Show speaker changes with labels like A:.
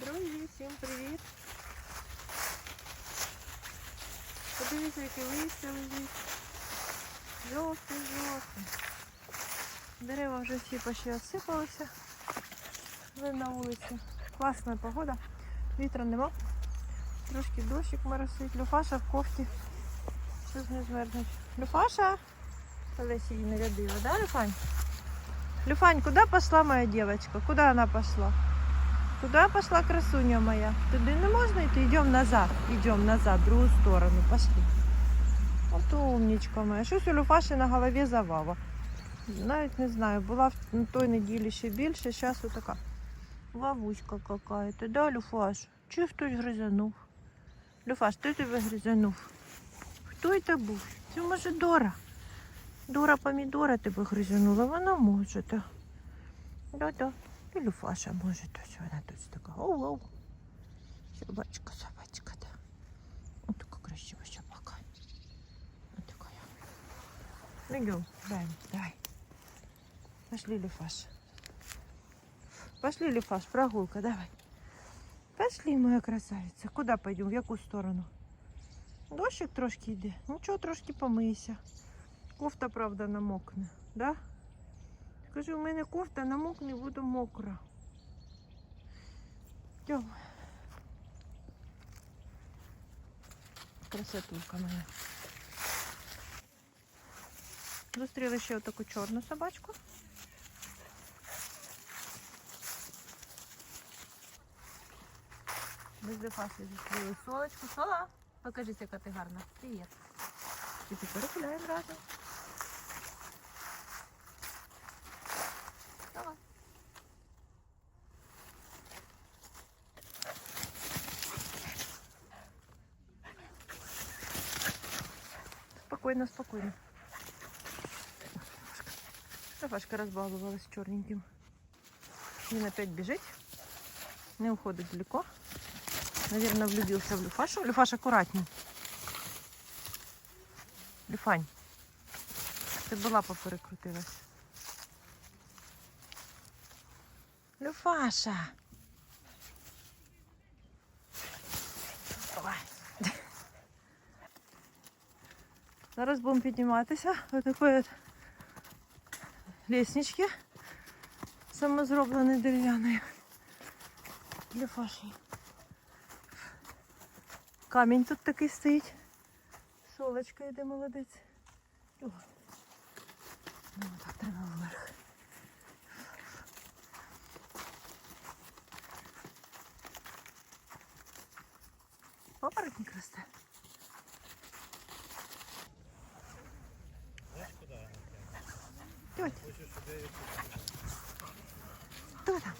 A: Друзі, всім привіт! Подивіться, яке листя лежить. Жовте, жовте. Дерева вже всі почти осипалися. Ви на вулиці. Класна погода. Вітра нема. Трошки дощик моросить. Люфаша в кофті. Щось не змерзнуть. Люфаша! Олеся її нарядила, да, Люфань? Люфань, куда пошла моя девочка? Куда она пошла? Куда пошла красуня моя? Туди не можна йти? Йдемо назад. Йдемо назад, в другу сторону. Пошли. От умничка моя. Щось у Люфаші на голові завава. Навіть не знаю, була в той неділі ще більше, зараз отака. Вавуська какая-то, да, Люфаш? Чи хтось гризанув? Люфаш, хто тебе гризанув? Хто це був? Це може Дора. Дора помідора тебе гризанула, вона може. Да-да. І Люфаша може, ось вона тут така. Оу-оу. Собачка, собачка, да. Ось така красива собака. Ось така. Ну, йдем, дай, дай. Пошли, Люфаш. Пошли, Люфаш, прогулка, давай. Пошли, моя красавица. Куда пойдем? В яку сторону? Дощик трошки йде. Нічого, трошки помийся. Кофта, правда, намокне, да? Скажи, у мене кофта намокне, буду мокра. Йдем. Красотулька моя. Зустріли ще отаку чорну собачку. Без дефаси зустріли солочку. Сола, покажись, яка ти гарна. Привіт. І тепер гуляємо разом. Спокойно, спокойно. Рафашка разбаловалась черненьким. Він опять бежит. Не уходит далеко. Наверное, влюбился в Люфашу. Люфаш, аккуратней. Люфань. Ти була поперекрутилась. Люфаша. Зараз будемо підніматися до такої ліснички самозробленої дерев'яної. Люфаші. Камінь тут такий стоїть. Солочка йде молодець. О. Ну, так треба вверх. Папоротник росте. Хто там?